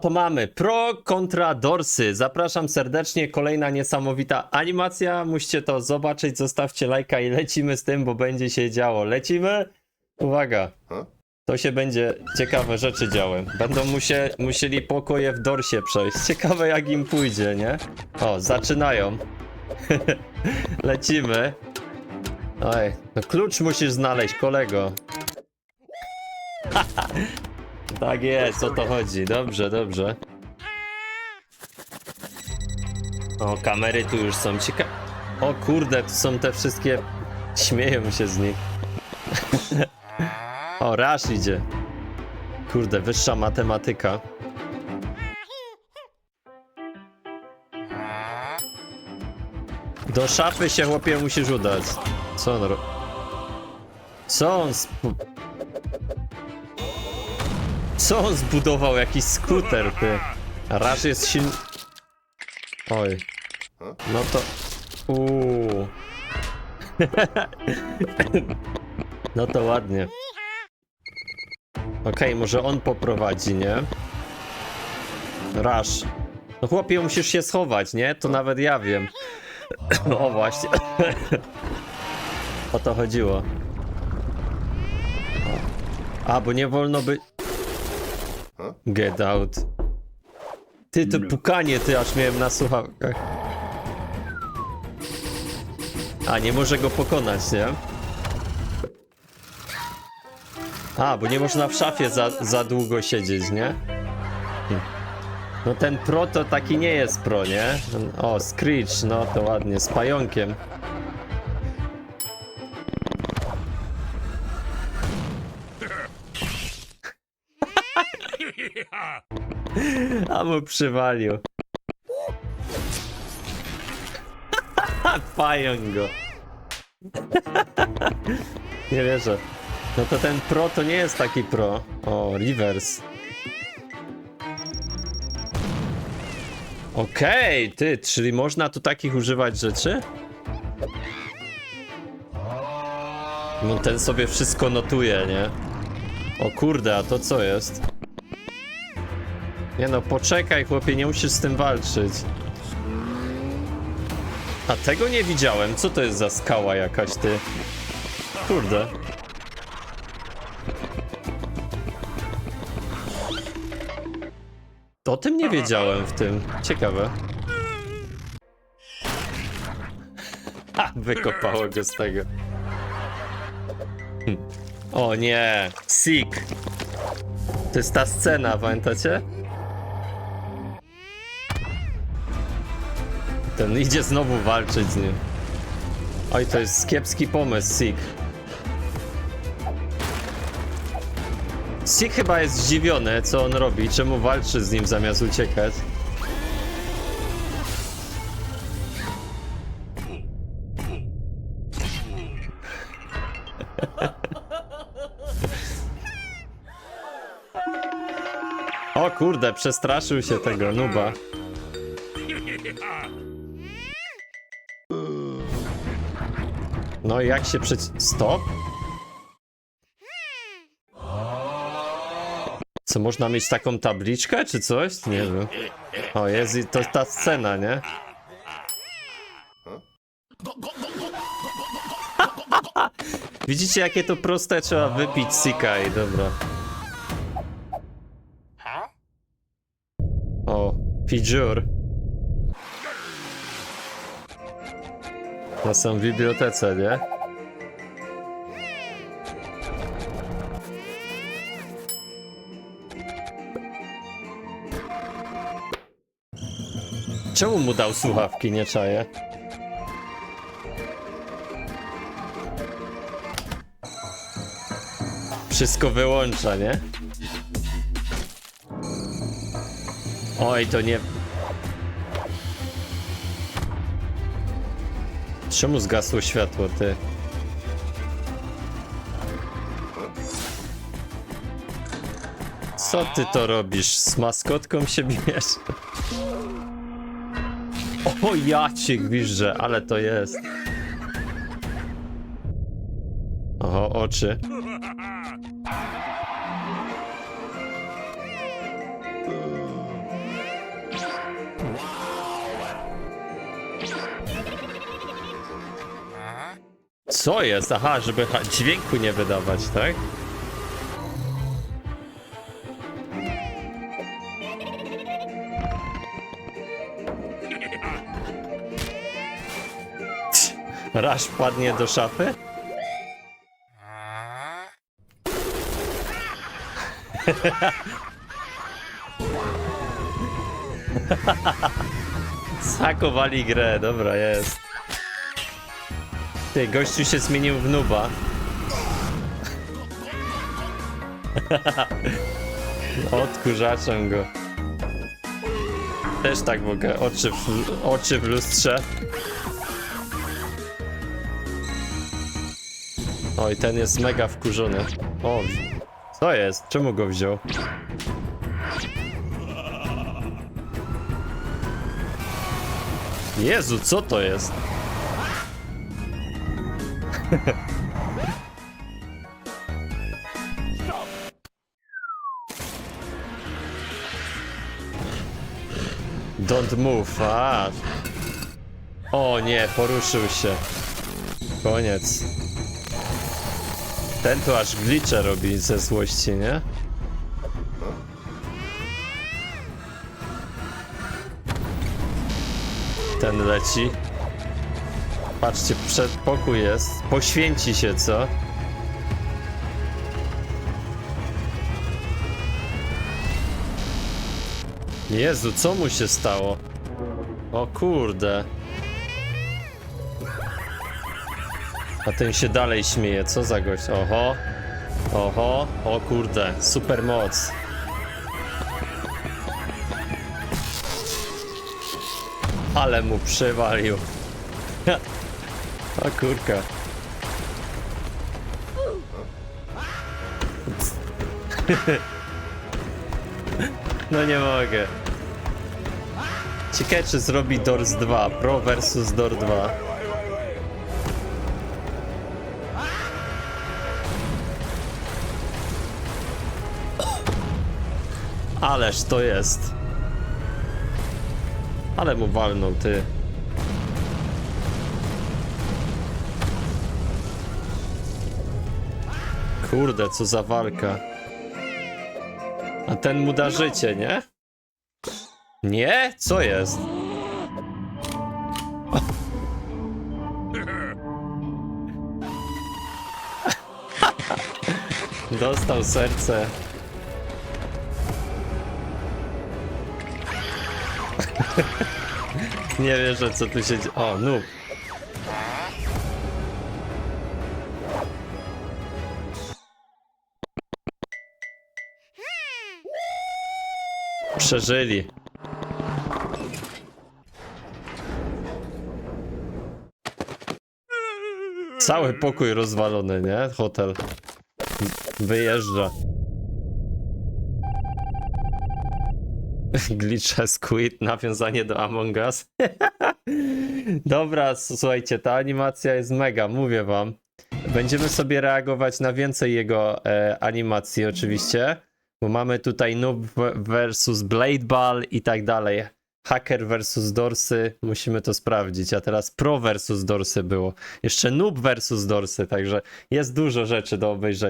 To mamy Pro kontra Dorsy. Zapraszam serdecznie. Kolejna niesamowita animacja. Musicie to zobaczyć. Zostawcie lajka i lecimy z tym, bo będzie się działo. Lecimy? Uwaga. To się będzie ciekawe rzeczy działy. Będą musie, musieli pokoje w Dorsie przejść. Ciekawe jak im pójdzie, nie? O, zaczynają. Lecimy. Oj, no klucz musisz znaleźć, kolego. tak jest, o to chodzi. Dobrze, dobrze. O, kamery tu już są ciekawe. O kurde, tu są te wszystkie... Śmieją się z nich. o, Rasz idzie. Kurde, wyższa matematyka. Do szafy się chłopie musisz udać. Co on ro... Co on. Co on zbudował? Jakiś skuter, ty. Rasz jest silny... Oj. No to... Uuu. no to ładnie. Okej, może on poprowadzi, nie? Rasz. No chłopie, musisz się schować, nie? To nawet ja wiem. o właśnie. o to chodziło. A, bo nie wolno by... Get out. Ty, to pukanie, ty, aż miałem na słuchawkach. A, nie może go pokonać, nie? A, bo nie można w szafie za, za długo siedzieć, nie? No ten pro to taki nie jest pro, nie? O, Screech, no to ładnie, z pająkiem. A mu przywalił. Pająk go. nie wierzę. No to ten pro to nie jest taki pro. O, reverse. Okej, ty, czyli można tu takich używać rzeczy? No ten sobie wszystko notuje, nie? O kurde, a to co jest? Nie no, poczekaj chłopie, nie musisz z tym walczyć. A tego nie widziałem, co to jest za skała jakaś, ty? Kurde. O tym nie wiedziałem w tym. Ciekawe. Ha, wykopało go z tego. Hm. O nie, Sick. To jest ta scena, pamiętacie? Ten idzie znowu walczyć z nim. Oj, to jest kiepski pomysł, Sick. Sick chyba jest zdziwiony, co on robi, czemu walczy z nim zamiast uciekać. O kurde, przestraszył się tego nuba. No jak się przeci... Stop? Co, można mieć taką tabliczkę, czy coś? Nie wiem. O, jest i to ta scena, nie? Widzicie, jakie to proste? Trzeba wypić sika i dobra. O, Pijur. To są w bibliotece, nie? Czemu mu dał słuchawki, nie czaję? Wszystko wyłącza, nie? Oj, to nie... Czemu zgasło światło, ty? Co ty to robisz? Z maskotką się bijesz? O, ja cię ale to jest. Oho, oczy. Co jest? Aha, żeby dźwięku nie wydawać, tak? Rasz padnie do szafy? Zakowali grę, dobra, jest. Ty, gościu się zmienił w nuba. Odkurzaczem go. Też tak mogę, oczy w, oczy w lustrze. Oj, ten jest mega wkurzony. O, co jest? Czemu go wziął? Jezu, co to jest? Don't move, a. O nie, poruszył się. Koniec. Ten tu aż glicze robi ze złości, nie? Ten leci. Patrzcie, przedpokój jest. Poświęci się, co? Jezu, co mu się stało? O kurde. A ten się dalej śmieje, co za gość? Oho. Oho, o kurde, super moc. Ale mu przywalił. O kurka. No nie mogę. Ciekawe czy zrobi Doors 2, Pro versus Door 2. Ależ to jest. Ale mu walnął, ty. Kurde, co za walka. A ten mu da życie, nie? Nie? Co jest? Dostał serce. Nie wierzę, co tu się dzieje. O, noob. Przeżyli. Cały pokój rozwalony, nie? Hotel. Wyjeżdża. Glitch Squid, nawiązanie do Among Us. Dobra, słuchajcie, ta animacja jest mega, mówię wam. Będziemy sobie reagować na więcej jego e, animacji oczywiście, bo mamy tutaj Noob versus Blade Ball i tak dalej. Hacker versus Dorsy, musimy to sprawdzić, a teraz Pro versus Dorsy było. Jeszcze Noob versus Dorsy, także jest dużo rzeczy do obejrzenia.